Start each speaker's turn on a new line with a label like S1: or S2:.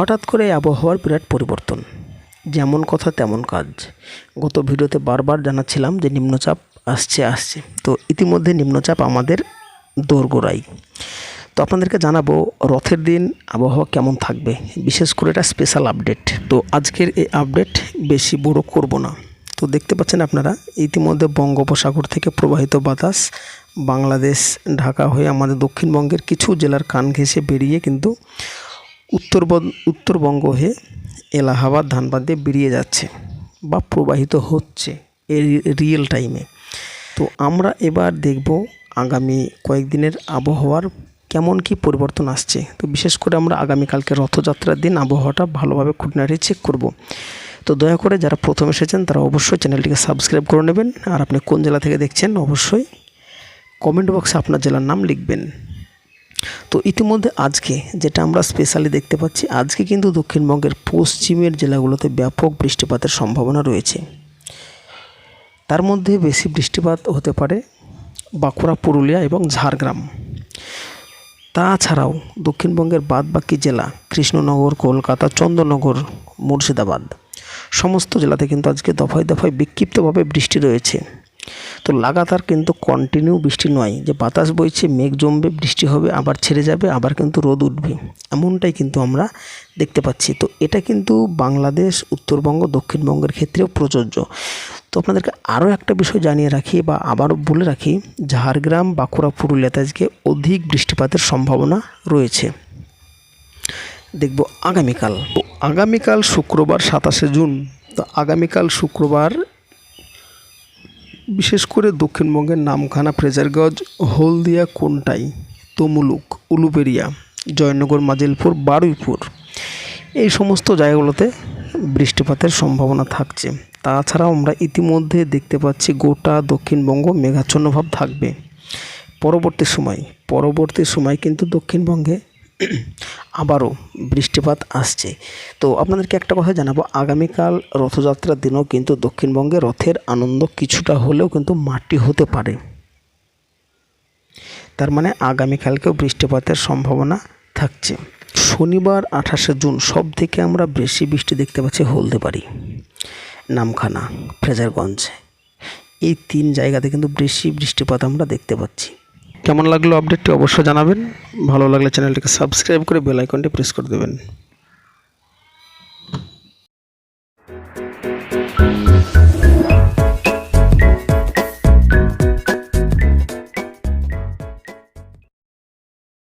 S1: হঠাৎ করে আবহাওয়ার বিরাট পরিবর্তন। যেমন কথা, তেমন কাজ। গত ভিডিওতে বারবার জানাচ্ছিলাম যে নিম্নচাপ আসছে আসছে। তো ইতিমধ্যে নিম্নচাপ আমাদের দোরগোড়াই। তো আপনাদেরকে জানাব রথের দিন আবহাওয়া কেমন থাকবে, বিশেষ করে এটা স্পেশাল আপডেট তো আজকের এই আপডেট বেশি বড় করব না। তো দেখতে পাচ্ছেন আপনারা, ইতিমধ্যে বঙ্গোপসাগর থেকে প্রবাহিত বাতাস, বাংলাদেশ, ঢাকা হয়ে আমাদের দক্ষিণবঙ্গের কিছু জেলার কান ঘেঁষে বেরিয়ে কিন্তু উত্তরবঙ্গ উত্তরবঙ্গ হয়ে এলাহাবাদ ধানবাদ দিয়ে বেরিয়ে যাচ্ছে বা প্রবাহিত হচ্ছে এই রিয়েল টাইমে তো আমরা এবার দেখব আগামী কয়েকদিনের আবহাওয়ার কেমন কি পরিবর্তন আসছে। তো বিশেষ করে আমরা আগামীকালকে রথযাত্রার দিন আবহাওয়াটা ভালোভাবে খুঁটিনাটি চেক করব। তো দয়া করে যারা প্রথম এসেছেন তারা অবশ্যই চ্যানেলটিকে সাবস্ক্রাইব করে নেবেন। আর আপনি কোন জেলা থেকে দেখছেন অবশ্যই কমেন্ট বক্সে আপনার জেলার নাম লিখবেন। তো ইতিমধ্যে আজকে যেটা আমরা স্পেশালি দেখতে পাচ্ছি, আজকে কিন্তু দক্ষিণবঙ্গের পশ্চিমের জেলাগুলোতে ব্যাপক বৃষ্টিপাতের সম্ভাবনা রয়েছে। তার মধ্যে বেশি বৃষ্টিপাত হতে পারে বাঁকুড়া, পুরুলিয়া এবং ঝাড়গ্রাম। তাছাড়াও দক্ষিণবঙ্গের বাদবাকি জেলা কৃষ্ণনগর, কলকাতা চন্দ্রনগর মুর্শিদাবাদ, সমস্ত জেলাতে কিন্তু আজকে দফায় দফায় বিক্ষিপ্তভাবে বৃষ্টি রয়েছে। তো লাগাতার কিন্তু কন্টিনিউ বৃষ্টি নয়, যে বাতাস বইছে, মেঘ জমবে, বৃষ্টি হবে, আবার ছেড়ে যাবে, আবার কিন্তু রোদ উঠবে। এমনটাই কিন্তু আমরা দেখতে পাচ্ছি। তো এটা কিন্তু বাংলাদেশ, উত্তরবঙ্গ, দক্ষিণবঙ্গের ক্ষেত্রেও প্রযোজ্য। তো আপনাদেরকে আরও একটা বিষয় জানিয়ে রাখি বা আবারও বলে রাখি, ঝাড়গ্রাম, বাঁকুড়া, পুরুলিয়াতে আজকে অধিক বৃষ্টিপাতের সম্ভাবনা রয়েছে। দেখব আগামীকাল। আগামীকাল শুক্রবার সাতাশে জুন, তো আগামীকাল শুক্রবার বিশেষ করে দক্ষিণবঙ্গের নামখানা ফ্রেজারগঞ্জ, হলদিয়া, কোনটাই, তমুলুক উলুবেরিয়া জয়নগর, মাজিলপুর, বারুইপুর। এই সমস্ত জায়গাগুলোতে বৃষ্টিপাতের সম্ভাবনা থাকছে। তাছাড়াও আমরা ইতিমধ্যে দেখতে পাচ্ছি গোটা দক্ষিণবঙ্গ মেঘাচ্ছন্নভাব থাকবে। পরবর্তী সময় পরবর্তী সময় কিন্তু দক্ষিণবঙ্গে আবারও বৃষ্টিপাত আসছে। তো আপনাদেরকে একটা কথা জানাব, আগামীকাল রথযাত্রার দিনও কিন্তু দক্ষিণবঙ্গে রথের আনন্দ কিছুটা হলেও কিন্তু মাটি হতে পারে। তার মানে আগামীকালকেও বৃষ্টিপাতের সম্ভাবনা থাকছে। শনিবার আঠাশে জুন সব থেকে আমরা বেশি বৃষ্টি দেখতে পাচ্ছি হলদেবাড়ি, নামখানা, ফ্রেজারগঞ্জ। এই তিন জায়গাতে কিন্তু বেশি বৃষ্টিপাত আমরা দেখতে পাচ্ছি। কেমন লাগল আপডেটটি অবশ্যই জানাবেন। ভালো লাগলে চ্যানেলটিকে সাবস্ক্রাইব করে বেল প্রেস করে দেবেন।